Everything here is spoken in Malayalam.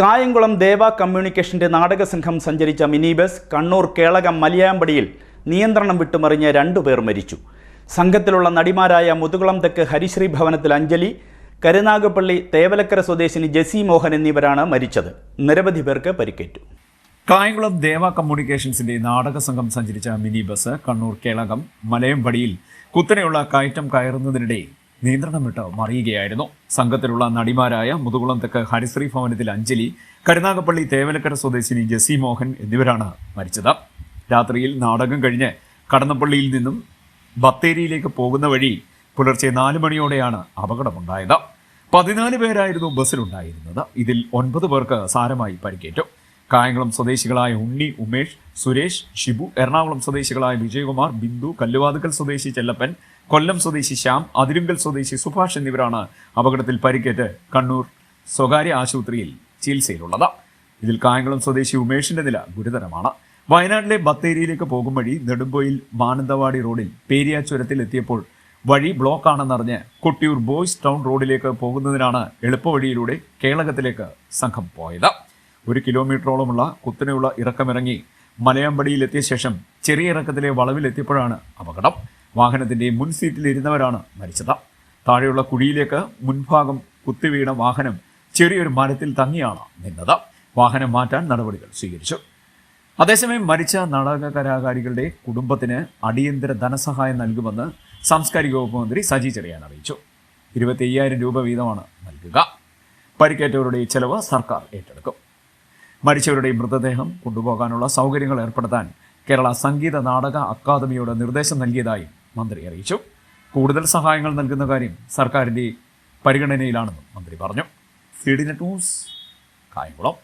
കായംകുളം ദേവ കമ്മ്യൂണിക്കേഷന്റെ നാടക സംഘം സഞ്ചരിച്ച മിനി ബസ് കണ്ണൂർ കേളകം മലയാമ്പടിയിൽ നിയന്ത്രണം വിട്ടുമറിഞ്ഞ് രണ്ടുപേർ മരിച്ചു. സംഘത്തിലുള്ള നടിമാരായ മുതുകുളം തെക്ക് ഹരിശ്രീ ഭവനത്തിൽ അഞ്ജലി കരുനാഗപ്പള്ളി തേവലക്കര സ്വദേശിനി ജെസി മോഹൻ എന്നിവരാണ് മരിച്ചത്. നിരവധി പേർക്ക് പരിക്കേറ്റു. കായംകുളം ദേവ കമ്മ്യൂണിക്കേഷൻസിന്റെ നാടക സംഘം സഞ്ചരിച്ച മിനി ബസ് കണ്ണൂർ കേളകം മലയമ്പടിയിൽ കുത്തനെയുള്ള കയറ്റം കയറുന്നതിനിടെ നിയന്ത്രണം വിട്ട് മറിയുകയായിരുന്നു. സംഘത്തിലുള്ള നടിമാരായ മുതുകുളം തെക്ക് ഹരിശ്രീ ഭവനത്തിൽ അഞ്ജലി കരുനാഗപ്പള്ളി തേവലക്കര സ്വദേശിനി ജെസി മോഹൻ എന്നിവരാണ് മരിച്ചത്. രാത്രിയിൽ നാടകം കഴിഞ്ഞ് കടന്നപ്പള്ളിയിൽ നിന്നും ബത്തേരിയിലേക്ക് പോകുന്ന വഴി പുലർച്ചെ നാല് മണിയോടെയാണ് അപകടമുണ്ടായത്. പതിനാല് പേരായിരുന്നു ബസ്സിലുണ്ടായിരുന്നത്. ഇതിൽ ഒൻപത് പേർക്ക് സാരമായി പരിക്കേറ്റു. കായംകുളം സ്വദേശികളായ ഉണ്ണി ഉമേഷ് സുരേഷ് ഷിബു എറണാകുളം സ്വദേശികളായ വിജയകുമാർ ബിന്ദു കല്ലുവാതുക്കൽ സ്വദേശി ചെല്ലപ്പൻ കൊല്ലം സ്വദേശി ശ്യാം അതിരുങ്കൽ സ്വദേശി സുഭാഷ് എന്നിവരാണ് അപകടത്തിൽ പരിക്കേറ്റ് കണ്ണൂർ സ്വകാര്യ ആശുപത്രിയിൽ ചികിത്സയിലുള്ളത്. ഇതിൽ കായംകുളം സ്വദേശി ഉമേഷിന്റെ നില ഗുരുതരമാണ്. വയനാട്ടിലെ ബത്തേരിയിലേക്ക് പോകും വഴി നെടുമ്പോയിൽ മാനന്തവാടി റോഡിൽ പേരിയ ചുരത്തിൽ എത്തിയപ്പോൾ വഴി ബ്ലോക്കാണെന്നറിഞ്ഞ് കൊട്ടിയൂർ ബോയ്സ് ടൗൺ റോഡിലേക്ക് പോകുന്നതിനാണ് എളുപ്പവഴിയിലൂടെ കേളകത്തിലേക്ക് സംഘം പോയത്. ഒരു കിലോമീറ്ററോളമുള്ള കുത്തനെയുള്ള ഇറക്കമിറങ്ങി മലയാമ്പടിയിലെത്തിയ ശേഷം ചെറിയ ഇറക്കത്തിലെ വളവിലെത്തിയപ്പോഴാണ് അപകടം. വാഹനത്തിന്റെ മുൻ സീറ്റിൽ ഇരുന്നവരാണ് മരിച്ചത്. താഴെയുള്ള കുഴിയിലേക്ക് മുൻഭാഗം കുത്തിവീണ വാഹനം ചെറിയൊരു മരത്തിൽ തങ്ങിയാണ് നിന്നത്. വാഹനം മാറ്റാൻ നടപടികൾ സ്വീകരിച്ചു. അതേസമയം മരിച്ച നാടക കലാകാരികളുടെ കുടുംബത്തിന് അടിയന്തര ധനസഹായം നൽകുമെന്ന് സാംസ്കാരിക വകുപ്പ് മന്ത്രി സജി ചെറിയാൻ അറിയിച്ചു. ഇരുപത്തി രൂപ വീതമാണ് നൽകുക. പരിക്കേറ്റവരുടെ ചെലവ് സർക്കാർ ഏറ്റെടുക്കും. മരിച്ചവരുടെ മൃതദേഹം കൊണ്ടുപോകാനുള്ള സൗകര്യങ്ങൾ ഏർപ്പെടുത്താൻ കേരള സംഗീത നാടക അക്കാദമിയോട് നിർദ്ദേശം നൽകിയതായി മന്ത്രി അറിയിച്ചു. കൂടുതൽ സഹായങ്ങൾ നൽകുന്ന കാര്യം സർക്കാരിന്റെ പരിഗണനയിലാണെന്നും മന്ത്രി പറഞ്ഞു. സി ടൂസ് കായംകുളം.